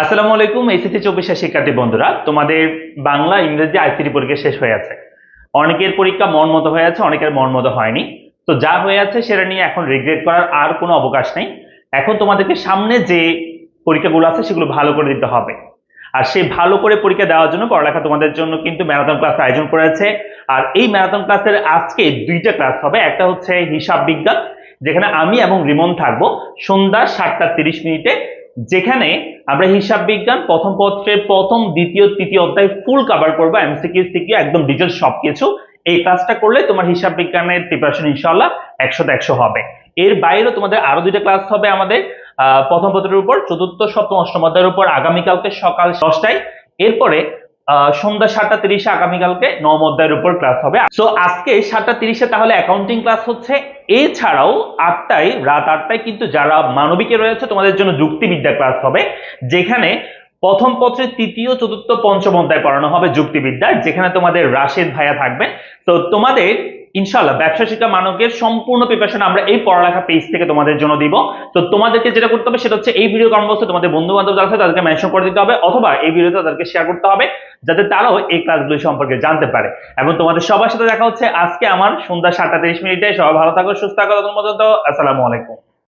আসসালামু আলাইকুম, এসএসসি চব্বিশের শিক্ষার্থী বন্ধুরা। তোমাদের বাংলা, ইংরেজি, আইসিটি পরীক্ষা শেষ হয়ে আছে। অনেকের পরীক্ষা মন মতো হয়ে আছে, অনেকের মন মতো হয়নি। তো যা হয়ে আছে, সেটা নিয়ে এখন রিগ্রেট করার আর কোনো অবকাশ নেই। এখন তোমাদেরকে সামনে যে পরীক্ষাগুলো আছে, সেগুলো ভালো করে দিতে হবে। আর সেই ভালো করে পরীক্ষা দেওয়ার জন্য পড়ালেখা তোমাদের জন্য কিন্তু ম্যারাথন ক্লাস আয়োজন করেছে আর এই ম্যারাথন ক্লাসের আজকে দুইটা ক্লাস হবে। একটা হচ্ছে হিসাব বিজ্ঞান, যেখানে আমি এবং রিমন থাকব সন্ধ্যা সাতটা তিরিশ মিনিটে। যেখানে আমরা হিসাব বিজ্ঞান প্রথম পত্রের প্রথম, দ্বিতীয়, তৃতীয় অধ্যায় ফুল কভার করব এমসিকিউ সিকিউ একদম ডিটেল সব কিছু এই ক্লাসটা করলে তোমার হিসাব বিজ্ঞানের প্রিপারেশন ইনশাল্লাহ একশো একশো হবে। এর বাইরেও তোমাদের আরও দুইটা ক্লাস হবে আমাদের প্রথম পত্রের উপর, চতুর্থ, সপ্তম, অষ্টম অধ্যায়ের উপর, আগামীকালকে সকাল দশটায়। এরপরে সন্ধ্যা সাতটা তিরিশে আগামীকালকে নম অধ্যায়ের উপর ক্লাস হবে। সো আজকে সাতটা তিরিশে তাহলে অ্যাকাউন্টিং ক্লাস হচ্ছে। এছাড়াও আটটায়, রাত আটটায় কিন্তু যারা মানবিকে রয়েছে, তোমাদের জন্য যুক্তিবিদ্যা ক্লাস হবে। যেখানে প্রথম পত্রের তৃতীয়, চতুর্থ, পঞ্চম অধ্যায় পড়ানো হবে যুক্তিবিদ্যা যেখানে তোমাদের রাশেদ ভাইয়া থাকবেন। তো তোমাদের ইনশাল্লাহ ব্যবসা শিক্ষা মানকের সম্পূর্ণ প্রিপারেশন আমরা এই পড়ালেখা পেজ থেকে তোমাদের জন্য দিব। তো তোমাদেরকে যেটা করতে হবে সেটা হচ্ছে এই ভিডিও কর্মবস্তু তোমাদের বন্ধু বান্ধব যারা আছে, তাদেরকে মেনশন করে দিতে হবে, অথবা এই ভিডিওতে তাদেরকে শেয়ার করতে হবে, যাতে তারাও এই ক্লাসগুলো সম্পর্কে জানতে পারে। এবং তোমাদের সবার সাথে দেখা হচ্ছে আজকে আমার সন্ধ্যা সাতটা তিরিশ মিনিটে। সবাই ভালো থাকো, সুস্থ থাকো তখন পর্যন্ত, আসসালামু আলাইকুম।